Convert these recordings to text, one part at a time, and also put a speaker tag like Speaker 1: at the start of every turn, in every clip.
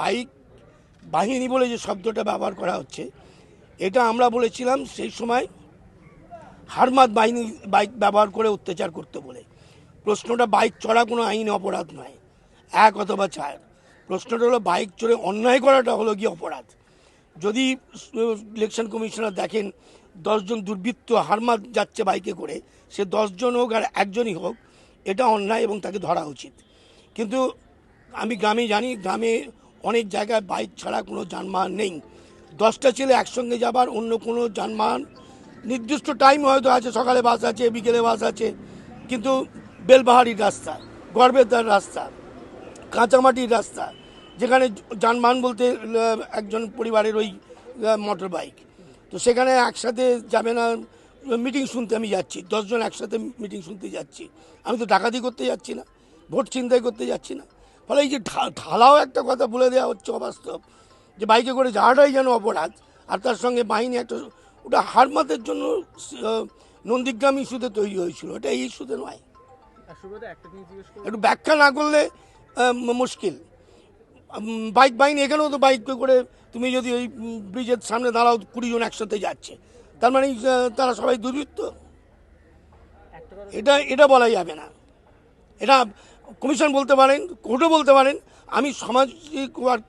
Speaker 1: Bike, বাহিনী বলে যে শব্দটা ব্যবহার করা হচ্ছে, এটা আমরা বলেছিলাম সেই সময় হারমাত বাহিনী বাইক ব্যবহার করে অত্যাচার করতে বলে। প্রশ্নটা বাইক চড়া কোনো আইন অপরাধ নয়, এক অথবা চার। প্রশ্নটা হলো বাইক চড়ে অন্যায় করাটা হলো গিয়ে অপরাধ। যদি ইলেকশন কমিশনার দেখেন, দশজন দুর্বৃত্ত হারমাত যাচ্ছে বাইকে করে, সে দশজন হোক আর একজনই হোক, এটা অন্যায় এবং তাকে ধরা উচিত। কিন্তু আমি গ্রামে জানি, গ্রামে অনেক জায়গায় বাইক ছাড়া কোনো যানবাহন নেই। দশটা ছেলে একসঙ্গে যাবার, অন্য কোনো যানবাহন নির্দিষ্ট টাইম হয়তো আছে, সকালে বাস আছে, বিকেলে বাস আছে, কিন্তু বেলবাহারির রাস্তা, গড়বেতার রাস্তা, কাঁচামাটির রাস্তা, যেখানে যানবাহন বলতে একজন পরিবারের ওই মোটর বাইক তো সেখানে একসাথে যাবে না মিটিং শুনতে আমি যাচ্ছি, দশজন একসাথে মিটিং শুনতে যাচ্ছি। আমি তো ডাকাতি করতে যাচ্ছি না, ভোট চিন্তাই করতে যাচ্ছি না। ফলে এই যে ঢালাও একটা কথা বলে দেওয়া হচ্ছে অবাস্তব যে বাইকে করে যাওয়াটাই যেন অপরাধ। আর তার সঙ্গে বাহিনী একটা ওটা হারমাতের জন্য নন্দীগ্রাম ইস্যুতে তৈরি হয়েছিল। এটা এই ইস্যুতে নয়।
Speaker 2: একটু
Speaker 1: ব্যাখ্যা না করলে মুশকিল। বাইক বাহিনী এখানেও তো বাইক করে তুমি যদি ওই ব্রিজের সামনে দাঁড়াও কুড়ি জন একসাথে যাচ্ছে। তার মানে তারা সবাই দুর্বৃত্ত। এটা এটা বলা যাবে না। এটা কমিশন বলতে পারেন কোর্টও বলতে পারেন আমি সামাজিক ওয়ার্ক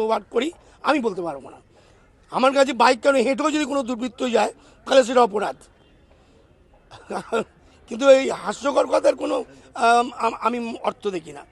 Speaker 1: ওয়ার্ক করি আমি বলতে পারব না। আমার কাছে বাইক কেন হেঁটেও যদি কোনো দুর্বৃত্ত যায় তাহলে সেটা অপরাধ। কিন্তু এই হাস্যকর কথার কোনো আম, অর্থ দেখি না।